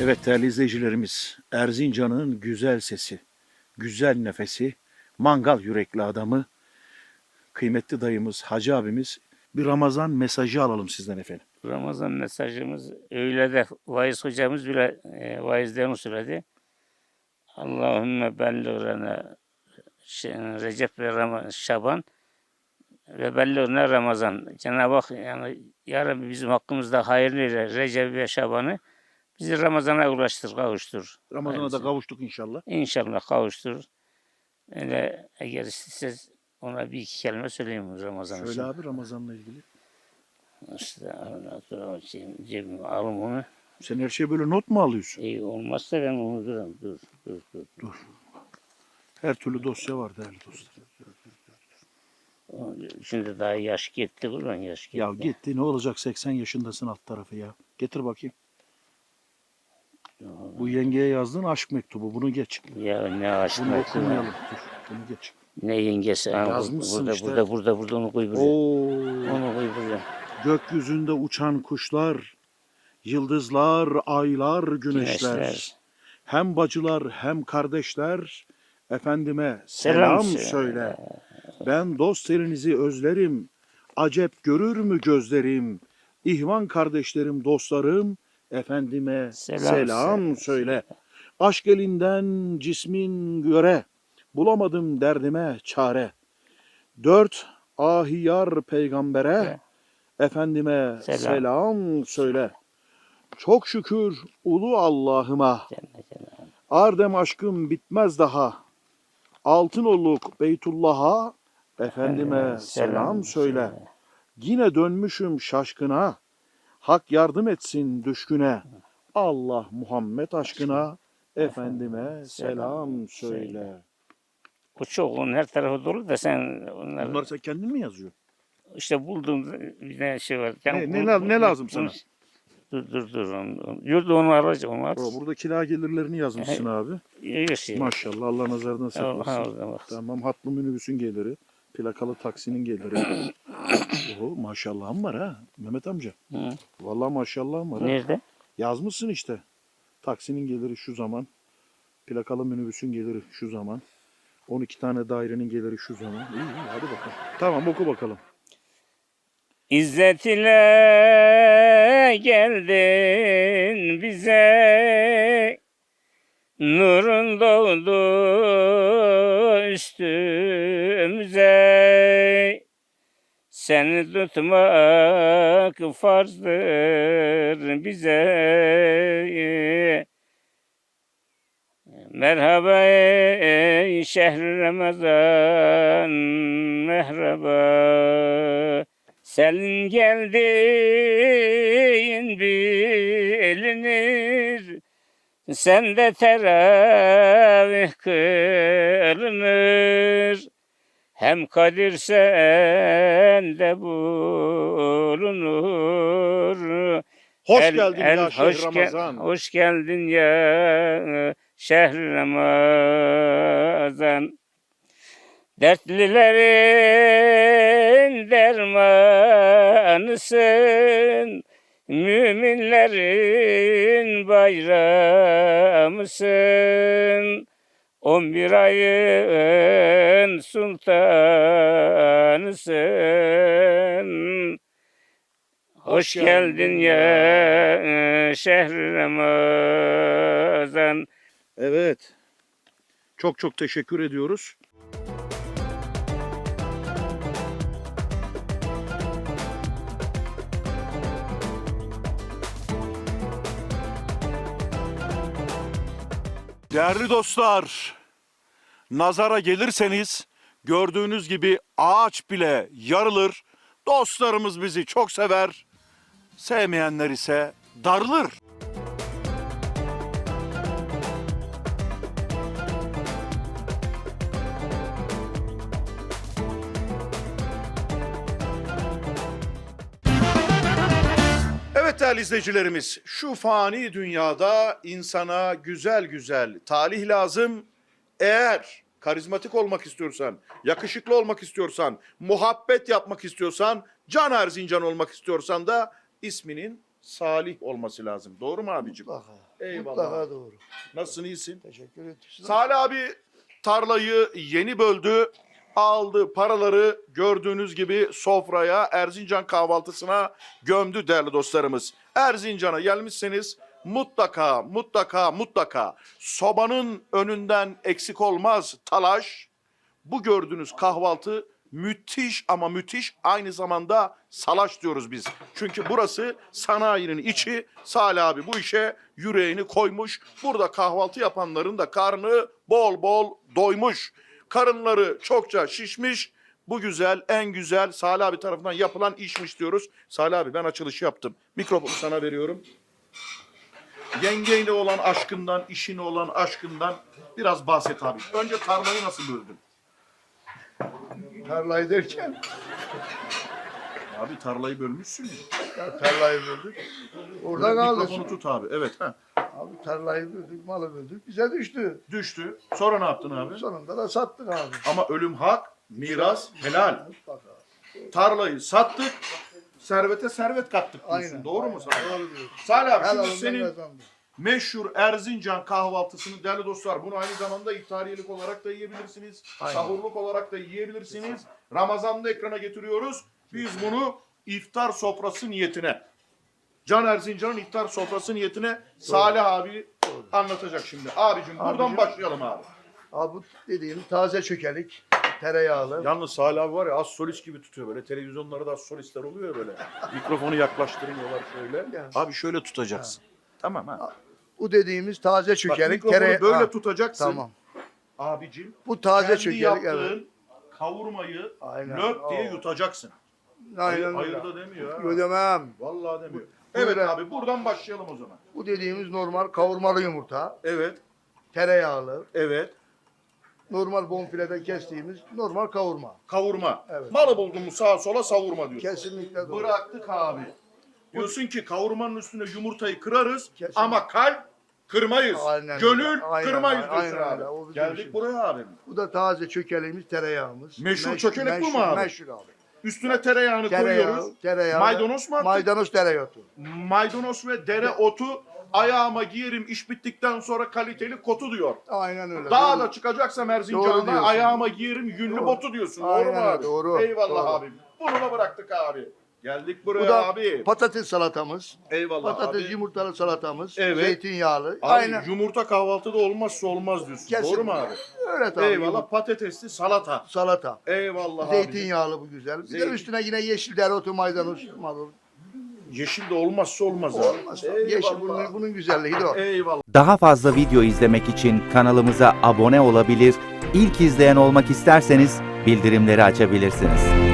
Evet değerli izleyicilerimiz, Erzincan'ın güzel sesi, güzel nefesi, mangal yürekli adamı, kıymetli dayımız, hacı abimiz bir Ramazan mesajı alalım sizden efendim. Ramazan mesajımız öyle de vaiz hocamız bile e, vaizden söyledi. Allahümme belliğine Recep ve Ram- Şaban ve belliğine Ramazan. Cenab-ı Hak yani ya Rabbi bizim hakkımızda hayırlı eyle Recep ve Şaban'ı bizi Ramazan'a ulaştır, kavuştur. Ramazan'a da kavuştuk inşallah. İnşallah kavuştur. Öyle eğer siz ona bir iki kelime söyleyeyim Ramazan için. abi Ramazan'la ilgili. İşte şey, cebime alın onu. Sen her şeye böyle not mu alıyorsun? İyi olmazsa ben unuturum. Dur, dur, dur. Her türlü dosya var değerli dostlar. Şimdi daha yaş gitti ulan yaş gitti. Ya gitti ne olacak 80 yaşındasın alt tarafı ya. Getir bakayım. Bu yengeye yazdığın aşk mektubu bunu geç. Ya ne aşk Bunu mektubu. okumayalım. Dur bunu geç. Ne yengesi. Ha, Yazmışsın burada, işte. burada, burada, burada onu koy buraya. Oo. Onu koy buraya. Gökyüzünde uçan kuşlar, yıldızlar, aylar, güneşler. Güneşler. Hem bacılar hem kardeşler, efendime Selam selam, söyle. söyle. Ben dost elinizi özlerim, acep görür mü gözlerim? İhvan kardeşlerim, dostlarım, efendime Selam selam, söyle. Aşk elinden cismin göre, bulamadım derdime çare. Dört ahiyar peygambere, efendime Selam. selam söyle. Çok şükür ulu Allah'ıma. Ardem aşkım bitmez daha. Altın oluk Beytullah'a efendime Efendime selam söyle. Yine dönmüşüm şaşkına. Hak yardım etsin düşküne. Allah Muhammed aşkına efendime selam söyle. O çok onun her tarafı dolu da sen onları Bunları sen kendin mi yazıyorsun? işte bulduğum bir tane şey var. Sen Ne- ne la- ne lazım bul- sana? Dur dur dur. Onu, onu- yurda onu alacağım. Onu at. Bro, burada kira gelirlerini yazmışsın abi. Yok şey. Maşallah Allah nazardan saklasın. bak. Tamam hatlı minibüsün geliri. Plakalı taksinin geliri. Oho maşallahım var ha Mehmet amca. Hı. Vallahi maşallahım var ha. Nerede? Yazmışsın işte. Taksinin geliri şu zaman. Plakalı minibüsün geliri şu zaman. 12 tane dairenin geliri şu zaman. İyi iyi hadi bakalım. Tamam oku bakalım. İzzet ile geldin bize Nurun doğdu üstümüze. Seni tutmak farzdır bize. Merhaba ey şehri Ramazan merhaba. Sen geldin bilinir Sen de teravih kılınır Hem Kadir sende bulunur Hoş El- geldin el ya hoş Şeyh gel- Ramazan. hoş geldin ya şehri Ramazan. Dertlilerin dermanısın. Müminlerin bayramısın. On bir ayın sultanısın. Hoş geldin ya şehri Ramazan. Evet. Çok çok teşekkür ediyoruz. Değerli dostlar, nazara gelirseniz gördüğünüz gibi ağaç bile yarılır. Dostlarımız bizi çok sever. Sevmeyenler ise darılır. Evet değerli izleyicilerimiz, şu fani dünyada insana güzel güzel talih lazım. Eğer karizmatik olmak istiyorsan, yakışıklı olmak istiyorsan, muhabbet yapmak istiyorsan, can Erzincan olmak istiyorsan da isminin Salih olması lazım. Doğru mu abicim? Mutlaka. Eyvallah. Mutlaka doğru. Nasılsın iyisin? Teşekkür ederim. Salih abi tarlayı yeni böldü. Aldı paraları gördüğünüz gibi sofraya Erzincan kahvaltısına gömdü değerli dostlarımız. Erzincan'a gelmişseniz mutlaka mutlaka mutlaka sobanın önünden eksik olmaz talaş. Bu gördüğünüz kahvaltı müthiş ama müthiş aynı zamanda salaş diyoruz biz. Çünkü burası sanayinin içi. Salih abi bu işe yüreğini koymuş. Burada kahvaltı yapanların da karnı bol bol doymuş. Karınları çokça şişmiş. Bu güzel, en güzel Salih abi tarafından yapılan işmiş diyoruz. Salih abi ben açılışı yaptım. Mikrofonu sana veriyorum. Yengeyle olan aşkından, işine olan aşkından biraz bahset abi. Önce tarlayı nasıl böldün? Tarlayı derken Abi tarlayı bölmüşsün ya. tarlayı böldük. Orada kaldı. Mikrofonu tut abi. Evet. heh. Abi tarlayı böldük, malı böldük. Bize düştü. Düştü. Sonra ne yaptın abi? Sonunda da sattık abi. Ama ölüm hak, miras helal. Mutlaka. Tarlayı sattık. Servete servet kattık diyorsun. Aynen. Doğru mu sana? Doğru. Salih abi Helal şimdi olsun senin kazandı. meşhur Erzincan kahvaltısını değerli dostlar bunu aynı zamanda iftariyelik olarak da yiyebilirsiniz. Aynen. Sahurluk olarak da yiyebilirsiniz. Ramazan'da ekrana getiriyoruz. Biz bunu iftar sofrası niyetine Can Erzincan'ın iftar sofrası niyetine Salih abi anlatacak şimdi. Abicim buradan Abicim. başlayalım abi. Abi bu dediğim taze çökelik, tereyağlı. Yalnız Salih abi var ya az solist gibi tutuyor böyle. Televizyonlarda az solistler oluyor ya böyle. Mikrofonu yaklaştırıyorlar şöyle. Yani. Abi şöyle tutacaksın. Tamam ha. Bu dediğimiz taze Bak çökelik, mikrofonu tereyağı. böyle Ha, tutacaksın. Tamam. Abicim. Bu taze kendi çökelik yaptığın evet. kavurmayı Aynen. löp diye Oo. yutacaksın. Hayır, Aynen hayır öyle. da demiyor ha. Ödemem. Vallahi demiyor. Evet böyle- abi buradan başlayalım o zaman. Bu dediğimiz normal kavurmalı yumurta, Evet, tereyağlı, evet. normal bonfileden kestiğimiz normal kavurma. Kavurma. Evet. Malı buldun mu sağa sola savurma diyorsun. Kesinlikle doğru. Bıraktık abi. Diyorsun ki kavurmanın üstüne yumurtayı kırarız Kesinlikle. ama kalp kırmayız. Aynen Gönül öyle. Aynen, kırmayız aynen diyorsun öyle. abi. O bizim Geldik işimiz. buraya abi. Bu da taze çökeleğimiz, tereyağımız. Meşhur Meş- çökelek bu mu abi? Meşhur abi. Üstüne tereyağını Tereyağı, koyuyoruz. tereyağı. Maydanoz mu attık? Maydanoz tereyağı. Maydanoz ve dereotu ayağıma giyerim iş bittikten sonra kaliteli kotu diyor. Aynen öyle. Daha doğru. da çıkacaksam Doğru Erzincan'da diyorsun. ayağıma giyerim yünlü Doğru. botu diyorsun. Doğru mu öyle, abi? doğru, Eyvallah doğru. abi. Bunu da bıraktık abi. Geldik buraya Bu da abi. patates salatamız. Eyvallah Patates abi. yumurtalı salatamız. Evet. Zeytinyağlı. Abi Aynen. yumurta kahvaltıda olmazsa olmaz diyorsun. Kesin. Doğru mu abi? Öyle tabii. Eyvallah patatesli salata. Salata. Eyvallah abi. Zeytinyağlı bu güzel. Bir Zeytin- de üstüne yine yeşil dereotu, maydanoz, marul. Yeşil de olmazsa olmaz abi. Olmaz. Yeşil bunun, bunun güzelliği de o. Eyvallah. Daha fazla video izlemek için kanalımıza abone olabilir, ilk izleyen olmak isterseniz bildirimleri açabilirsiniz.